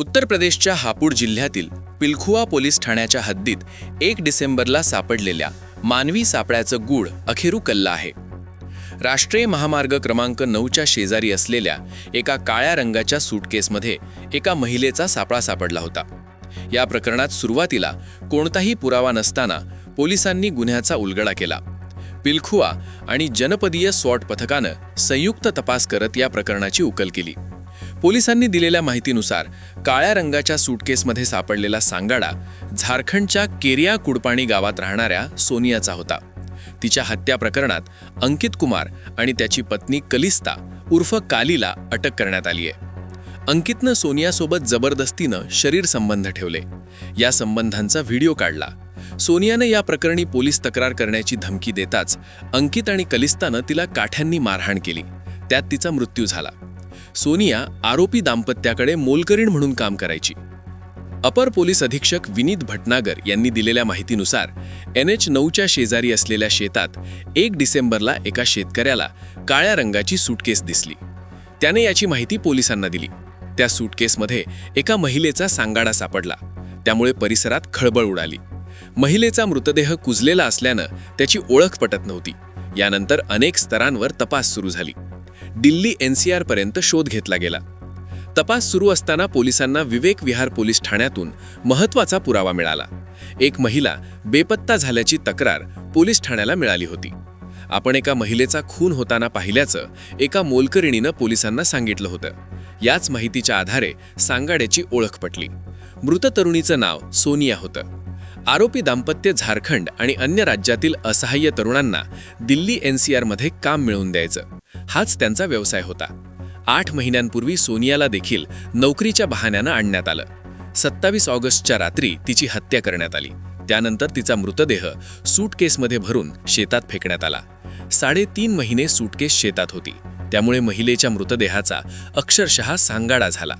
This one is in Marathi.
उत्तर प्रदेशच्या हापूड जिल्ह्यातील पिलखुआ पोलीस ठाण्याच्या हद्दीत एक डिसेंबरला सापडलेल्या मानवी सापळ्याचं गूढ अखेरू कल्ला आहे. राष्ट्रीय महामार्ग क्रमांक नऊच्या शेजारी असलेल्या एका काळ्या रंगाच्या सूटकेसमध्ये एका महिलेचा सापळा सापडला होता. या प्रकरणात सुरुवातीला कोणताही पुरावा नसताना पोलिसांनी गुन्ह्याचा उलगडा केला. पिलखुआ आणि जनपदीय स्वॉट पथकानं संयुक्त तपास करत या प्रकरणाची उकल केली. पोलिसांनी दिलेल्या माहितीनुसार काळ्या रंगाच्या सूटकेसमध्ये सापडलेला सांगाडा झारखंडच्या केरिया कुडपाणी गावात राहणाऱ्या सोनियाचा होता. तिच्या हत्या प्रकरणात अंकित कुमार आणि त्याची पत्नी कलिस्ता उर्फ कालीला अटक करण्यात आली आहे. अंकितनं सोनियासोबत जबरदस्तीनं शरीर संबंध ठेवले. या संबंधांचा व्हिडिओ काढला. सोनियानं या प्रकरणी पोलीस तक्रार करण्याची धमकी देताच अंकित आणि कलिस्तानं तिला काठ्यांनी मारहाण केली. त्यात तिचा मृत्यू झाला. सोनिया आरोपी दाम्पत्याकडे मोलकरीण म्हणून काम करायची. अपर पोलीस अधीक्षक विनीत भटनागर यांनी दिलेल्या माहितीनुसार एन एच नऊच्या शेजारी असलेल्या शेतात एक डिसेंबरला एका शेतकऱ्याला काळ्या रंगाची सूटकेस दिसली. त्याने याची माहिती पोलिसांना दिली. त्या सूटकेसमध्ये एका महिलेचा सांगाडा सापडला. त्यामुळे परिसरात खळबळ उडाली. महिलेचा मृतदेह कुजलेला असल्यानं त्याची ओळख पटत नव्हती. यानंतर अनेक स्तरांवर तपास सुरू झाली. दिल्ली एनसीआर पर्यंत शोध घेतला गेला. तपास सुरू असताना पोलिसांना विवेक विहार पोलीस ठाण्यातून महत्त्वाचा पुरावा मिळाला. एक महिला बेपत्ता झाल्याची तक्रार पोलीस ठाण्याला मिळाली होती. आपण एका महिलेचा खून होताना पाहिल्याचं एका मोलकरिणीनं पोलिसांना सांगितलं होतं. याच माहितीच्या आधारे सांगाड्याची ओळख पटली. मृत तरुणीचं नाव सोनिया होतं. आरोपी दाम्पत्य झारखंड आणि अन्य राज्यातील असहाय्य तरुणांना दिल्ली एनसीआरमध्ये काम मिळवून द्यायचं. हाच त्यांचा व्यवसाय होता. आठ महिन्यांपूर्वी सोनियाला देखील नोकरीच्या बहाण्यानं आणण्यात आलं. सत्तावीस ऑगस्टच्या रात्री तिची हत्या करण्यात आली. त्यानंतर तिचा मृतदेह सूटकेसमध्ये भरून शेतात फेकण्यात आला. साडेतीन महिने सूटकेस शेतात होती. त्यामुळे महिलेच्या मृतदेहाचा अक्षरशः सांगाडा झाला.